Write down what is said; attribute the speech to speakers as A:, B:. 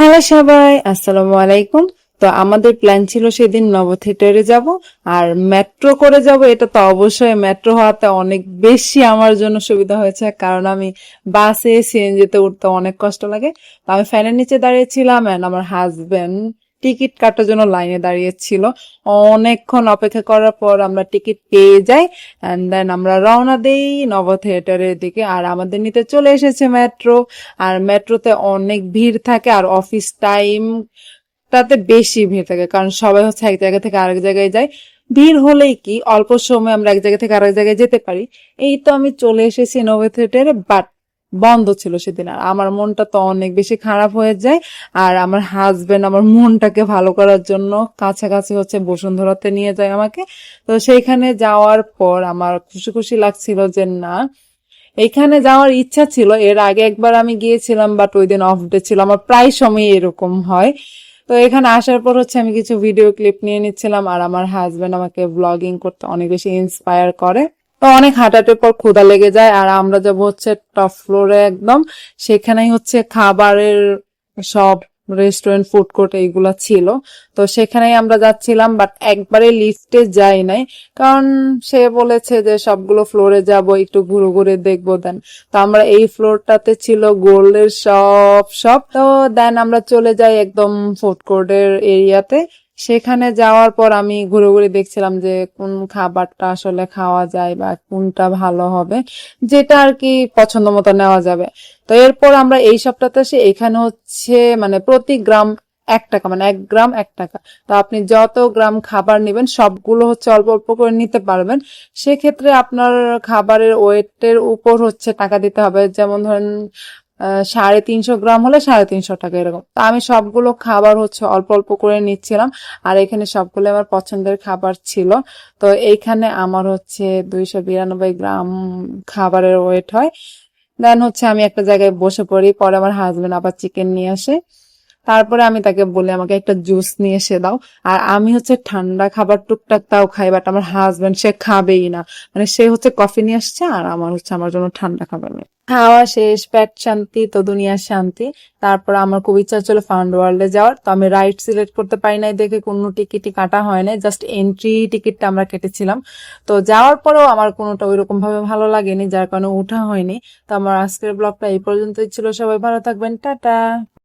A: Hello সবাই, আসসালামু আলাইকুম। তো আমাদের প্ল্যান ছিল সেদিন নব থিয়েটারে যাব, আর মেট্রো করে যাব, এটা তো অবশ্যই মেট্রো হওয়াতে অনেক বেশি আমার জন্য সুবিধা হয়েছে, কারণ আমি বাসে সিএনজিতে উঠতে অনেক কষ্ট লাগে। তো আমি ফ্যানের নিচে দাঁড়িয়েছিলাম অ্যান্ড আমার হাজবেন্ড টিকিট কাটার জন্য লাইনে দাঁড়িয়েছিল। অনেকক্ষণ অপেক্ষা করার পর আমরা টিকিট পেয়ে যাই অ্যান্ড দেন আমরা রওনা দেই নব থিয়েটারের দিকে। আর আমাদের নিতে চলে এসেছে মেট্রো। আর মেট্রোতে অনেক ভিড় থাকে, আর অফিস টাইম তাতে বেশি ভিড় থাকে, কারণ সবাই হচ্ছে এক জায়গা থেকে আরেক জায়গায় যায়। ভিড় হলেই কি, অল্প সময় আমরা এক জায়গা থেকে আরেক জায়গায় যেতে পারি। এই তো আমি চলে এসেছি নব থিয়েটারে বাট বন্ধ ছিল সেদিন। আর আমার মনটা তো অনেক বেশি খারাপ হয়ে যায়। আর আমার হাজবেন্ড আমার মনটাকে ভালো করার জন্য কাছাকাছি হচ্ছে বসুন্ধরাতে নিয়ে যায় আমাকে। তো সেইখানে যাওয়ার পর আমার খুশি খুশি লাগছিল যে না এখানে যাওয়ার ইচ্ছা ছিল। এর আগে একবার আমি গিয়েছিলাম বাট ওই দিন অফ ডে ছিল। আমার প্রায় সময় এরকম হয়। তো এখানে আসার পর হচ্ছে আমি কিছু ভিডিও ক্লিপ নিয়ে নিচ্ছিলাম। আর আমার হাজবেন্ড আমাকে ব্লগিং করতে অনেক বেশি ইন্সপায়ার করে। তো অনেক হাঁটাটের পর ক্ষুধা লেগে যায়, আর আমরা যাব হচ্ছে টপ ফ্লোরে একদম। সেখানেই হচ্ছে খাবারের সব রেস্টুরেন্ট ফুড কোর্ট এইগুলা ছিল। তো সেখানেই আমরা যাচ্ছিলাম বাট একবারে লিফটে যাই নাই। কারণ সে বলেছে যে সবগুলো ফ্লোরে যাব, একটু ঘুরে ঘুরে দেখব দেন তো আমরা এই ফ্লোরটাতে ছিল গোল্ডের সব সব তো দেন আমরা চলে যাই একদম ফুড কোর্টের এরিয়াতে সেখানে যাওয়ার পর আমি ঘুরে ঘুরে দেখছিলাম যে কোন খাবারটা আসলে খাওয়া যায় বা কোনটা ভালো হবে, যেটা আর কি পছন্দ মতো নেওয়া যাবে। তো এরপর আমরা এই সপ্তাহতে আসি, এখানে হচ্ছে মানে প্রতি গ্রাম এক টাকা মানে এক গ্রাম এক টাকা। তো আপনি যত গ্রাম খাবার নেবেন, সবগুলো হচ্ছে অল্প অল্প করে নিতে পারবেন। সেক্ষেত্রে আপনার খাবারের ওয়েটের উপর হচ্ছে টাকা দিতে হবে। যেমন ধরেন সাড়ে তিনশো গ্রাম হলে সাড়ে তিনশো টাকা এরকম। তো আমি সবগুলো খাবার হচ্ছে অল্প অল্প করে নিচ্ছিলাম, আর এখানে সবগুলো আমার পছন্দের খাবার ছিল। তো এইখানে আমার হচ্ছে দুইশো বিরানব্বই গ্রাম খাবারের ওয়েট হয়। দেন হচ্ছে আমি একটা জায়গায় বসে পড়ি, পরে আমার হাজবেন্ড আবার চিকেন নিয়ে আসে। তারপরে আমি তাকে বলি, আমাকে একটা জুস নিয়ে এসে দাও। আর আমি হচ্ছে ঠান্ডা খাবার টুকটাক তাও খাই বাট আমার হাজব্যান্ড সে খাবেই না। মানে সে হচ্ছে কফি নিয়ে আসছে আর আমার হচ্ছে আমার জন্য ঠান্ডা খাবার নিয়ে খাওয়া শেষ, পেট শান্তি, তো দুনিয়ার শান্তি। তারপর আমার খুব ইচ্ছা ছিল ফান্ড ওয়ার্ল্ডে যাওয়ার। তো আমি রাইড সিলেক্ট করতে পারি নাই দেখে কোনো টিকিটই কাটা হয় নাই জাস্ট এন্ট্রি টিকিটটা আমরা কেটেছিলাম। তো যাওয়ার পরেও আমার কোনোটা ওইরকম ভাবে ভালো লাগেনি, যার কারণে ওঠা হয়নি। তো আমার আজকের ব্লগটা এই পর্যন্তই ছিল, সবাই ভালো থাকবেন, টাটা।